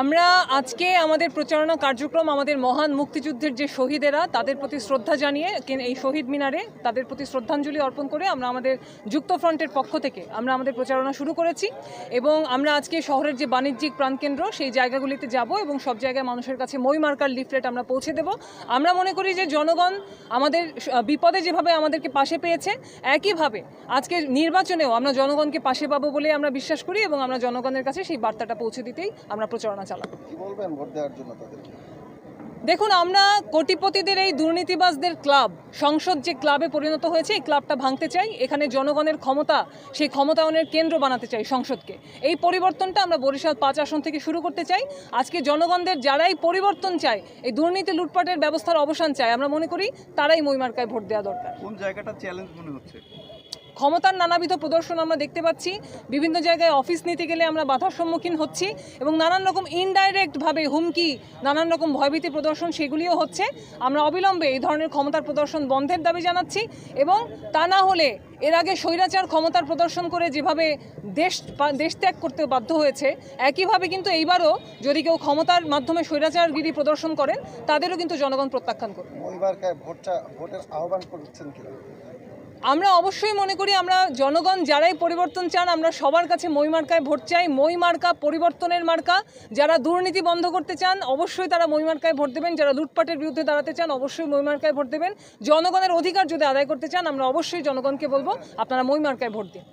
আমরা আজকে আমাদের প্রচারণা কার্যক্রম, আমাদের মহান মুক্তিযুদ্ধের যে শহীদেরা, তাদের প্রতি শ্রদ্ধা জানিয়ে এই শহীদ মিনারে তাদের প্রতি শ্রদ্ধাঞ্জলি অর্পণ করে আমরা আমাদের যুক্ত ফ্রন্টের পক্ষ থেকে আমরা আমাদের প্রচারণা শুরু করেছি এবং আমরা আজকে শহরের যে বাণিজ্যিক প্রাণকেন্দ্র, সেই জায়গাগুলিতে যাব এবং সব জায়গায় মানুষের কাছে মই মার্কার লিফলেট আমরা পৌঁছে দেব। আমরা মনে করি যে জনগণ আমাদের বিপদে যেভাবে আমাদেরকে পাশে পেয়েছে, একইভাবে আজকে নির্বাচনেও আমরা জনগণকে পাশে পাবো বলে আমরা বিশ্বাস করি এবং আমরা জনগণের কাছে সেই বার্তাটা পৌঁছে দিতেই আমরা প্রচারণা চালাবো। কি বলবেন ভোট দেওয়ার জন্য তাদেরকে? দেখুন আমরা কোটিপতিদের এই দুর্নীতিবাজদের ক্লাব সংসদ যে ক্লাবে পরিণত হয়েছে এই ক্লাবটা ভাঙতে চাই। এখানে জনগণের ক্ষমতা সেই ক্ষমতায়নের কেন্দ্র বানাতে চাই সংসদকে। এই পরিবর্তনটা আমরা বরিশাল পাঁচ আসন থেকে শুরু করতে চাই। আজকে জনগণদের যারাই পরিবর্তন চায় এই দুর্নীতি লুটপাটের ব্যবস্থার অবসান চায় আমরা মনে করি তারাই মইমার্কায় ভোট দেওয়া দরকার। কোন জায়গাটা চ্যালেঞ্জ মনে হচ্ছে? ক্ষমতার নানাবিধ প্রদর্শন আমরা দেখতে পাচ্ছি। বিভিন্ন জায়গায় অফিস নিতে গেলে আমরা বাধার সম্মুখীন হচ্ছি এবং নানান রকম ইনডাইরেক্টভাবে হুমকি, নানান রকম ভয়ভীতি প্রদর্শন সেগুলিও হচ্ছে। আমরা অবিলম্বে এই ধরনের ক্ষমতার প্রদর্শন বন্ধের দাবি জানাচ্ছি এবং তা না হলে এর আগে স্বৈরাচার ক্ষমতার প্রদর্শন করে যেভাবে দেশ দেশ ত্যাগ করতে বাধ্য হয়েছে, একইভাবে কিন্তু এইবারও যদি কেউ ক্ষমতার মাধ্যমে স্বৈরাচারগিরি প্রদর্শন করেন, তাদেরও কিন্তু জনগণ প্রত্যাখ্যান করবে। আহ্বান করছেন আমরা অবশ্যই মনে করি আমরা জনগণ যারাই পরিবর্তন চান, আমরা সবার কাছে মই মার্কায় ভোট চাই। মই মার্কা পরিবর্তনের মার্কা। যারা দুর্নীতি বন্ধ করতে চান, অবশ্যই তারা মই মার্কায় ভোট দেবেন। যারা লুটপাটের বিরুদ্ধে দাঁড়াতে চান, অবশ্যই মই মার্কায় ভোট দেবেন। জনগণের অধিকার যদি আদায় করতে চান, আমরা অবশ্যই জনগণকে বলব, আপনারা মই মার্কায় ভোট দিন।